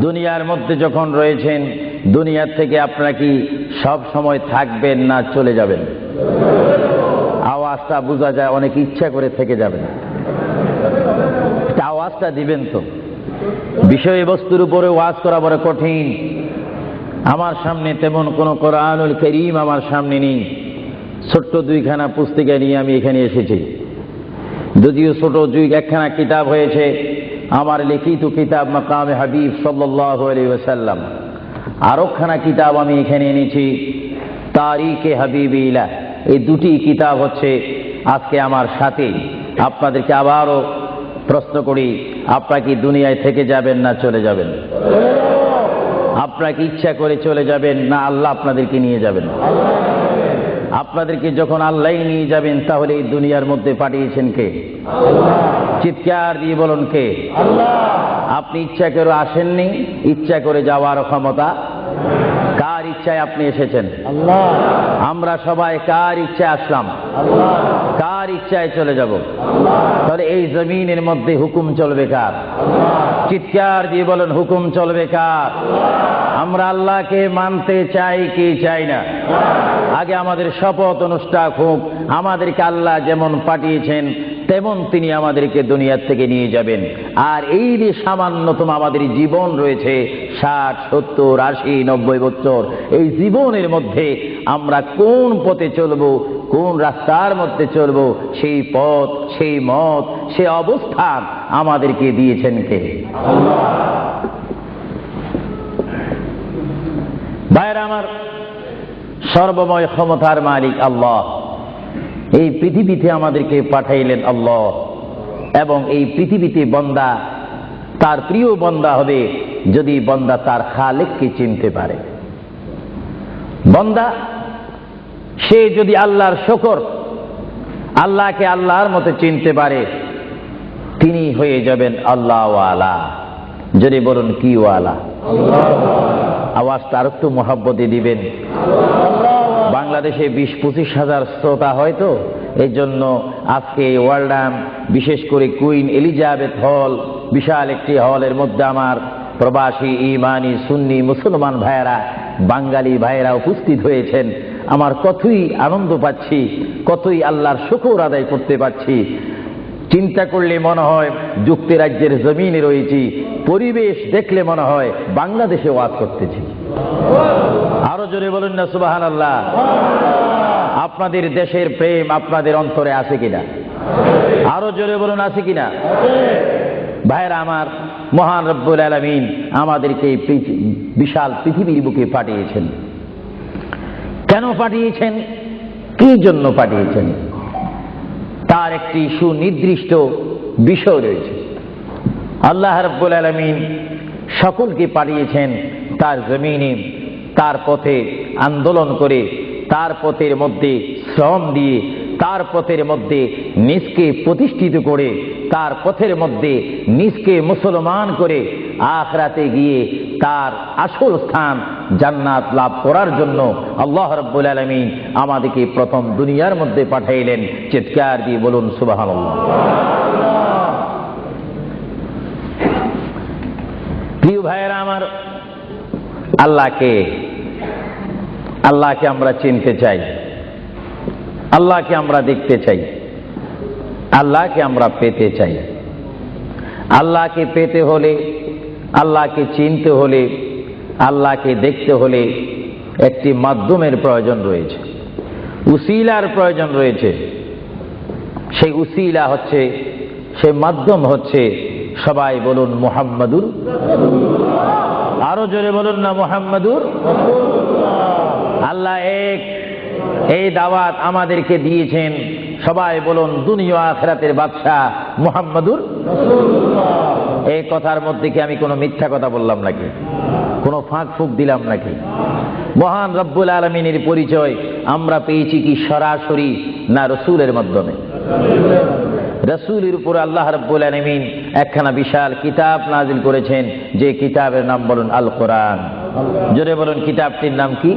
দুনিয়ার মধ্যে যখন রয়েছেন, দুনিয়ার থেকে আপনারা কি সব সময় থাকবেন না চলে যাবেন? আওয়াজটা বোঝা যায়, অনেক ইচ্ছা করে থেকে যাবেন। আওয়াজটা দিবেন তো। বিষয়বস্তুর উপরে ওয়াজ করা বড় কঠিন। আমার সামনে তেমন কোনো কোরআনুল করিম আমার সামনে নেই। ছোট্ট দুইখানা পুস্তিকা নিয়ে আমি এখানে এসেছি। যদিও ছোট দুই একখানা কিতাব হয়েছে আমার লিখিত কিতাব মাকামে হাবিব সাল্লাহ ওসাল্লাম আরোখানা কিতাব আমি এখানে এনেছি, তারিখে হাবিব ইলা। এই দুটি কিতাব হচ্ছে আজকে আমার সাথে। আপনাদেরকে আবারও প্রশ্ন করি, আপনারা কি দুনিয়ায় থেকে যাবেন না চলে যাবেন? আপনারা কি ইচ্ছা করে চলে যাবেন না আল্লাহ আপনাদেরকে নিয়ে যাবেন? আপনাদেরকে যখন আল্লাহ নিয়ে যাবেন, তাহলে এই দুনিয়ার মধ্যে পাঠিয়েছেন কে? চিৎকার দিয়ে বলুন কে? আপনি ইচ্ছা করে আসেননি ইচ্ছা করে যাওয়ার ক্ষমতা। কার ইচ্ছায় আপনি এসেছেন? আমরা সবাই কার ইচ্ছায় আসলাম? কার ইচ্ছায় চলে যাব? তাহলে এই জমিনের মধ্যে হুকুম চলবে কার? চিৎকার দিয়ে বলেন হুকুম চলবে কার? আমরা আল্লাহকে মানতে চাই কি চাই না? আগে আমাদের শপথ অনুষ্ঠান হোক আমাদেরকে আল্লাহ যেমন পাঠিয়েছেন তেমন তিনি আমাদেরকে দুনিয়ার থেকে নিয়ে যাবেন। আর এই যে সামান্যতম আমাদের জীবন রয়েছে, ষাট, সত্তর, আশি, নব্বই বছর, এই জীবনের মধ্যে আমরা কোন পথে চলব, কোন রাস্তার মধ্যে চলব, সেই পথ, সেই মত, সে অবস্থান আমাদেরকে দিয়েছেন কে? ভাইয়েরা আমার সর্বময় ক্ষমতার মালিক আল্লাহ। এই পৃথিবীতে আমাদেরকে পাঠাইলেন আল্লাহ। এবং এই পৃথিবীতে বন্দা, তার প্রিয় বন্দা হবে যদি বন্দা তার খালেককে চিনতে পারে। বন্দা, সে যদি আল্লাহর শকর, আল্লাহকে আল্লাহর মতো চিনতে পারে, তিনি হয়ে যাবেন আল্লাহওয়ালা। যদি বলুন কি ওয়ালা আওয়াজটা আর একটু মহাব্বতে দিবেন। বাংলাদেশে বিশ পঁচিশ হাজার শ্রোতা হয়তো এই জন্য আজকে ওয়ার্ল্ডাম বিশেষ করে কুইন এলিজাবেথ হল বিশাল একটি হলের মধ্যে আমার প্রবাসী ইমানি সুন্নি মুসলমান ভাইয়েরা, বাঙালি ভাইয়েরা উপস্থিত হয়েছেন। আমার কতই আনন্দ পাচ্ছি, কতই আল্লাহর শুকর আদায় করতে পারছি। চিন্তা করলে মনে হয় যুক্তরাজ্যের জমিনে রয়েছি পরিবেশ দেখলে মনে হয় বাংলাদেশে ওয়াজ করতেছি। আরও জোরে বলুন না সুবাহান আল্লাহ আপনাদের দেশের প্রেম আপনাদের অন্তরে আছে কিনা? আরও জোরে বলুন, আছে কিনা? ভাইরা আমার, মহান রব্বুল আলমিন আমাদেরকে বিশাল পৃথিবীর বুকে পাঠিয়েছেন। কেন পাঠিয়েছেন? কি জন্য পাঠিয়েছেন? তার একটি সুনির্দিষ্ট বিষয় রয়েছে। আল্লাহ রব্বুল আলমিন সকলকে পাঠিয়েছেন তার জমিনে, তার পথে আন্দোলন করে, তার পথের মধ্যে শ্রম দিয়ে, তার পথের মধ্যে নিজকে প্রতিষ্ঠিত করে, তার পথের মধ্যে নিজকে মুসলমান করে আখরাতে গিয়ে তার আসল স্থান জান্নাত লাভ করার জন্য আল্লাহ রব্বুল আলমিন আমাদেরকে প্রথম দুনিয়ার মধ্যে পাঠাইলেন। চিৎকার দিয়ে বলুন সুবাহ প্রিয় ভাইয়েরা, আমার আল্লাহকে আল্লাহকে আমরা চিনতে চাই, আল্লাহকে আমরা দেখতে চাই, আল্লাহকে আমরা পেতে চাই। আল্লাহকে পেতে হলে, আল্লাহকে চিনতে হলে, আল্লাহকে দেখতে হলে একটি মাধ্যমের প্রয়োজন রয়েছে। উসিলার প্রয়োজন রয়েছে। সেই উসিলা হচ্ছে সেই মাধ্যম হচ্ছে সবাই বলুন মোহাম্মদুর আরও জোরে বলুন না মোহাম্মদুর আল্লাহ এক, এই দাওয়াত আমাদেরকে দিয়েছেন। সবাই বলুন দুনিয়া আখরাতের বাদশাহ মোহাম্মদুর এই কথার মধ্যে কি আমি কোনো মিথ্যা কথা বললাম নাকি? কোনো ফাঁক ফুক দিলাম নাকি? মহান রব্বুল আলমিনের পরিচয় আমরা পেয়েছি কি সরাসরি না রসুলের মাধ্যমে? রসুলের উপর আল্লাহ রব্বুল আলমিন একখানা বিশাল কিতাব নাজিল করেছেন, যে কিতাবের নাম বলুন আল কোরআন জোরে বলুন, কিতাবটির নাম কি?